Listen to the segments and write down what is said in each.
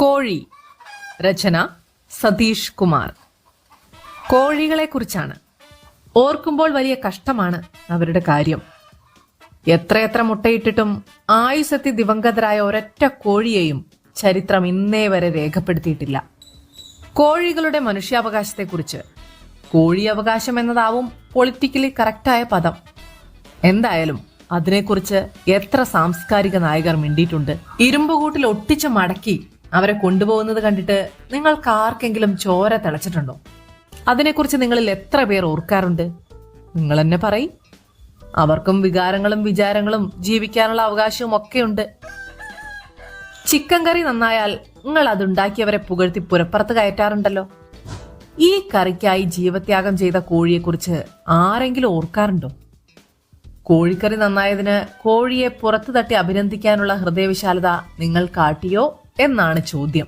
കോഴി. രചന സതീഷ് കുമാർ. കോഴികളെ കുറിച്ചാണ് ഓർക്കുമ്പോൾ വലിയ കഷ്ടമാണ് അവരുടെ കാര്യം. എത്രയെത്ര മുട്ടയിട്ടിട്ടും ആയുസത്തി ദിവംഗതരായ ഒരൊറ്റ കോഴിയെയും ചരിത്രം ഇന്നേ വരെ രേഖപ്പെടുത്തിയിട്ടില്ല. കോഴികളുടെ മനുഷ്യാവകാശത്തെക്കുറിച്ച് കോഴി അവകാശം എന്നതാവും പൊളിറ്റിക്കലി കറക്റ്റായ പദം. എന്തായാലും അതിനെക്കുറിച്ച് എത്ര സാംസ്കാരിക നായകർ മിണ്ടിയിട്ടുണ്ട്. ഇരുമ്പുകൂട്ടിൽ ഒട്ടിച്ച് മടക്കി അവരെ കൊണ്ടുപോകുന്നത് കണ്ടിട്ട് നിങ്ങൾക്ക് ആർക്കെങ്കിലും ചോര തിളച്ചിട്ടുണ്ടോ? അതിനെക്കുറിച്ച് നിങ്ങളിൽ എത്ര പേർ ഓർക്കാറുണ്ട്? നിങ്ങൾ തന്നെ പറയും. അവർക്കും വികാരങ്ങളും വിചാരങ്ങളും ജീവിക്കാനുള്ള അവകാശവും ഒക്കെയുണ്ട്. ചിക്കൻ കറി നന്നായാൽ നിങ്ങൾ അതുണ്ടാക്കിയവരെ പുകഴ്ത്തി പുരപ്പുറത്ത് കയറ്റാറുണ്ടല്ലോ. ഈ കറിക്കായി ജീവത്യാഗം ചെയ്ത കോഴിയെക്കുറിച്ച് ആരെങ്കിലും ഓർക്കാറുണ്ടോ? കോഴിക്കറി നന്നായതിന് കോഴിയെ പുറത്തു തട്ടി അഭിനന്ദിക്കാനുള്ള ഹൃദയവിശാലത നിങ്ങൾ കാട്ടിയോ? എന്നാണ് ചോദ്യം.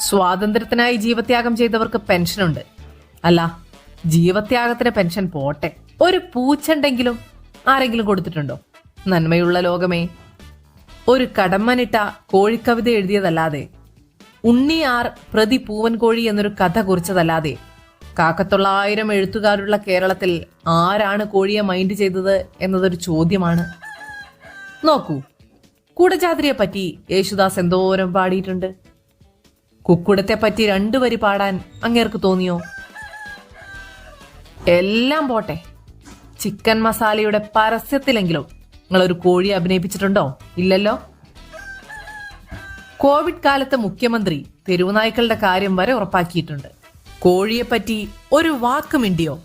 സ്വാതന്ത്ര്യത്തിനായി ജീവത്യാഗം ചെയ്തവർക്ക് പെൻഷനുണ്ട്. അല്ല ജീവത്യാഗത്തിന് പെൻഷൻ പോട്ടെ. ഒരു പൂച്ചണ്ടെങ്കിലും ആരെങ്കിലും കൊടുത്തിട്ടുണ്ടോ? നന്മയുള്ള ലോകമേ. ഒരു കടമ്മനിട്ട കോഴിക്കവിത എഴുതിയതല്ലാതെ ഉണ്ണിയാർ പ്രതി പൂവൻ കോഴി എന്നൊരു കഥ കുറിച്ചതല്ലാതെ കാക്കത്തൊള്ളായിരം എഴുത്തുകാരുള്ള കേരളത്തിൽ ആരാണ് കോഴിയെ മൈൻഡ് ചെയ്തത് എന്നതൊരു ചോദ്യമാണ്. നോക്കൂ കുടജാതിരിയെ പറ്റി യേശുദാസ് എന്തോരം പാടിയിട്ടുണ്ട്? കുക്കുടത്തെ പറ്റി രണ്ടു വരി പാടാൻ അങ്ങേർക്ക് തോന്നിയോ? എല്ലാം പോട്ടെ. ചിക്കൻ മസാലയുടെ പരസ്യത്തിലെങ്കിലും നിങ്ങൾ ഒരു കോഴി അഭിനയിപ്പിച്ചിട്ടുണ്ടോ? ഇല്ലല്ലോ? കോവിഡ് കാലത്ത് മുഖ്യമന്ത്രി തെരുവുനായ്ക്കളുടെ കാര്യം വരെ ഉറപ്പാക്കിയിട്ടുണ്ട്. കോഴിയെ പറ്റി ഒരു വാക്ക് മിണ്ടിയോ?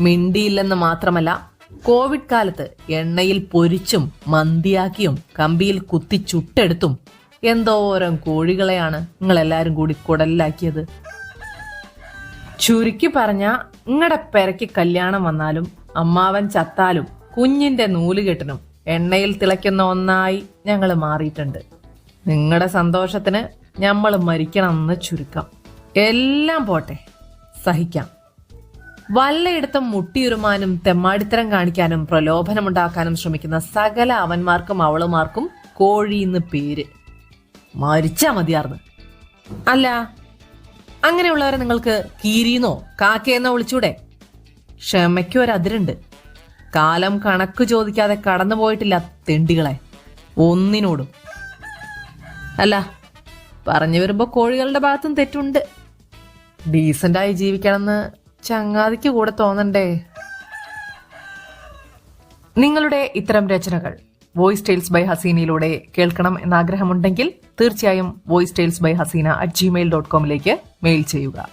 മിണ്ടിയില്ലെന്ന് മാത്രമല്ല കോവിഡ് കാലത്ത് എണ്ണയിൽ പൊരിച്ചും മന്തിയാക്കിയും കമ്പിയിൽ കുത്തി ചുട്ടെടുത്തും എന്തോരം കോഴികളെയാണ് നിങ്ങൾ എല്ലാരും കൂടി കുടലിലാക്കിയത്. ചുരുക്കി പറഞ്ഞ നിങ്ങളുടെ പെരയ്ക്ക് കല്യാണം വന്നാലും അമ്മാവൻ ചത്താലും കുഞ്ഞിന്റെ നൂലുകെട്ടിനും എണ്ണയിൽ തിളയ്ക്കുന്ന ഒന്നായി ഞങ്ങൾ മാറിയിട്ടുണ്ട്. നിങ്ങളുടെ സന്തോഷത്തിന് ഞമ്മൾ മരിക്കണമെന്ന് ചുരുക്കം. എല്ലാം പോട്ടെ സഹിക്കാം. വല്ലയിടത്തും മുട്ടിയുരുമാനും തെമ്മാടിത്തരം കാണിക്കാനും പ്രലോഭനമുണ്ടാക്കാനും ശ്രമിക്കുന്ന സകല അവന്മാർക്കും അവളുമാർക്കും കോഴി എന്ന് പേര്. മരിച്ചാ മതിയാർന്ന്. അല്ല അങ്ങനെയുള്ളവരെ നിങ്ങൾക്ക് കീരീന്നോ കാക്കയെന്നോ വിളിച്ചൂടെ? ക്ഷമയ്ക്ക് ഒരതിരുണ്ട് കാലം കണക്ക് ചോദിക്കാതെ കടന്നു പോയിട്ടില്ല തെണ്ടികളെ. ഒന്നിനോടും. അല്ല പറഞ്ഞു വരുമ്പോ കോഴികളുടെ ഭാഗത്തും തെറ്റുണ്ട്. ഡീസന്റായി ജീവിക്കണമെന്ന് ചങ്ങാതിക്ക് കൂടെ തോന്നണ്ടേ? നിങ്ങളുടെ ഇത്തരം രചനകൾ വോയിസ് ടെയിൽസ് ബൈ ഹസീനയിലൂടെ കേൾക്കണം എന്ന ആഗ്രഹമുണ്ടെങ്കിൽ തീർച്ചയായും voice tales by Haseena at Gmail dot കോമിലേക്ക് mail ചെയ്യുക.